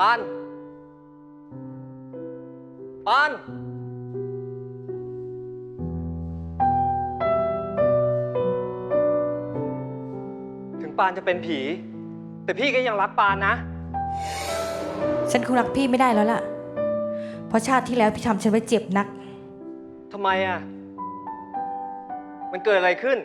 ปาน ปาน ถึงปานจะเป็นผี แต่พี่ก็ยังรักปานนะ ฉันคงรักพี่ไม่ได้แล้วล่ะ เพราะชาติที่แล้วพี่ทำฉันไว้เจ็บนัก ทำไมอะ มันเกิดอะไรขึ้น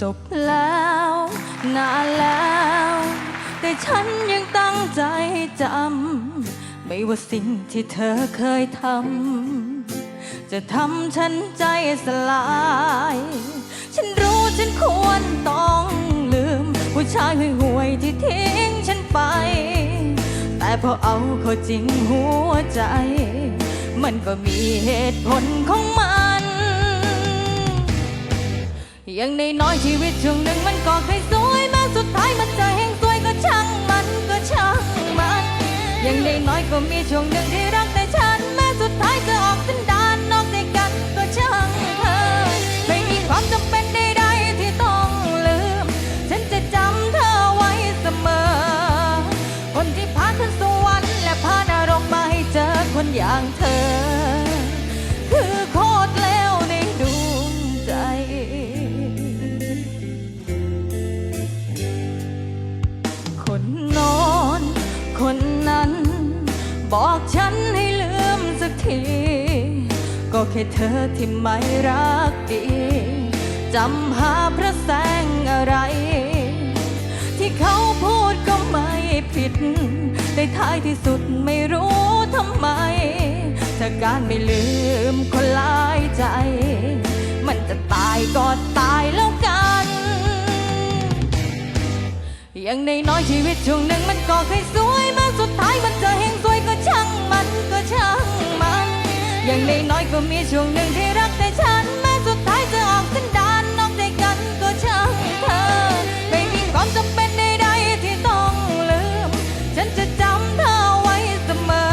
จบแล้วนานแล้ว แต่ฉันยังตั้งใจจำ ไม่ว่าสิ่งที่เธอเคยทำ จะทำฉันใจสลาย ฉันรู้ฉันควรต้องลืม ผู้ชายห่วยๆที่ทิ้งฉันไป แต่พอเอาเข้าจริงหัวใจ มันก็มีเหตุผลของมัน อย่างในน้อยชีวิตช่วงหนึ่งมันก็เคยสวยแม้สุดท้ายมันจะแห่งสวยก็ช่างมันก็ช่างมัน อย่างในน้อยก็มีช่วงหนึ่งที่รักแต่ฉันแม้สุดท้ายจะออกสันดานนอกใจกันก็ช่างเธอไม่มีความจำเป็นใดๆที่ต้องลืม ฉันจะจำเธอไว้เสมอ คนที่พาขึ้นสวรรค์และพานรกมาให้เจอคนอย่างเธอ ที ก็แค่เธอที่ไม่รักดีจำหาพระแสงอะไร ที่เขาพูดก็ไม่ผิดแต่ท้ายที่สุดไม่รู้ทำไมถ้าการไม่ลืมคนหลายใจ มันจะตายก็ตายแล้วกัน อย่างในน้อยชีวิตช่วงหนึ่งมันก็เคยสวยแม้สุดท้ายมันจะแห่งสวยก็ช่างมันก็ช่าง อย่างนน้อยๆก็มีช่วงหนึ่งที่รักแต่ฉัน แม้สุดท้ายจะออกสันดานนอกใจกันก็ช่างเธอ ไม่มีความจำเป็นใดๆที่ต้องลืม ฉันจะจำเธอไว้เสมอ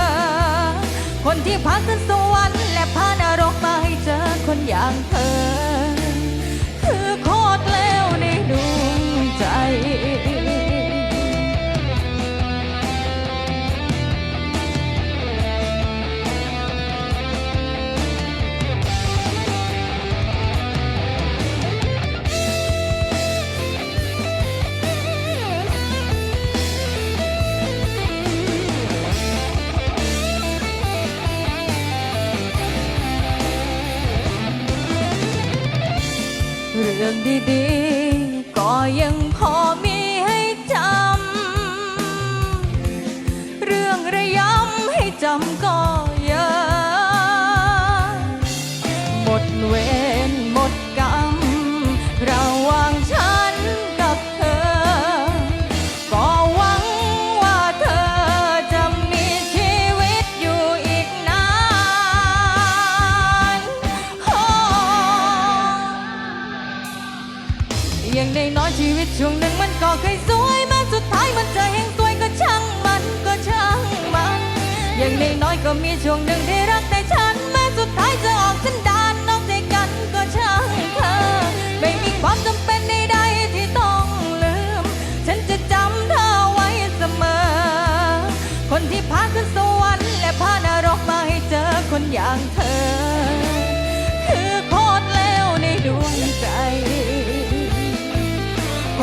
คนที่พาขึ้นสวรรค์และพานรกมาให้เจอคนอย่างเธอ เรื่องดีๆ ก็ยังพอมีางในน้อยชีวิตช่วงหนึ่งมันก็เคยสวยแม้สุดท้ายมันจะแห่งสวยก็ช่างมันก็ช่างมัน อย่างในน้อยก็มีช่วงหนึ่งที่รักแต่ฉันแม้สุดท้ายจะออกสันดานนอกใจกันก็ช่างเธอไม่มีความจำเป็นใดๆที่ต้องลืม ฉันจะจำเธอไว้เสมอ คนที่พาขึ้นสวรรค์และพานรกมาให้เจอคนอย่างเธอ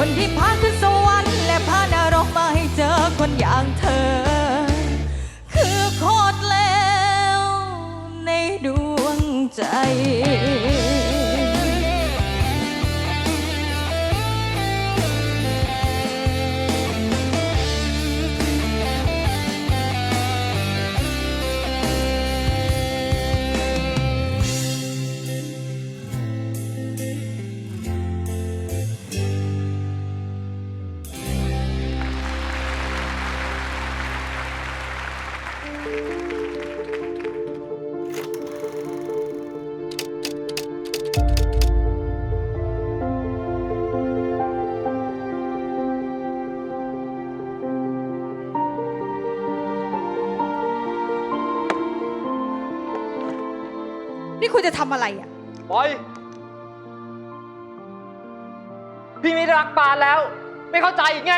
คนที่พาขึ้นสวรรค์และพานรกมาให้เจอคนอย่างเธอ นี่คุณจะทำอะไรอะ ปล่อย พี่ไม่รักปานแล้ว ไม่เข้าใจอีกไง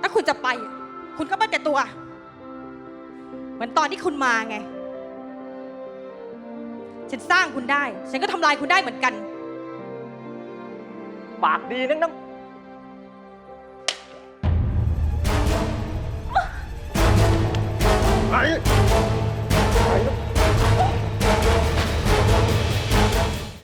ถ้าคุณจะไปอะคุณก็มาแต่ตัว เหมือนตอนที่คุณมาไง ฉันสร้างคุณได้ ฉันก็ทำลายคุณได้เหมือนกัน ปากดีนักนะไป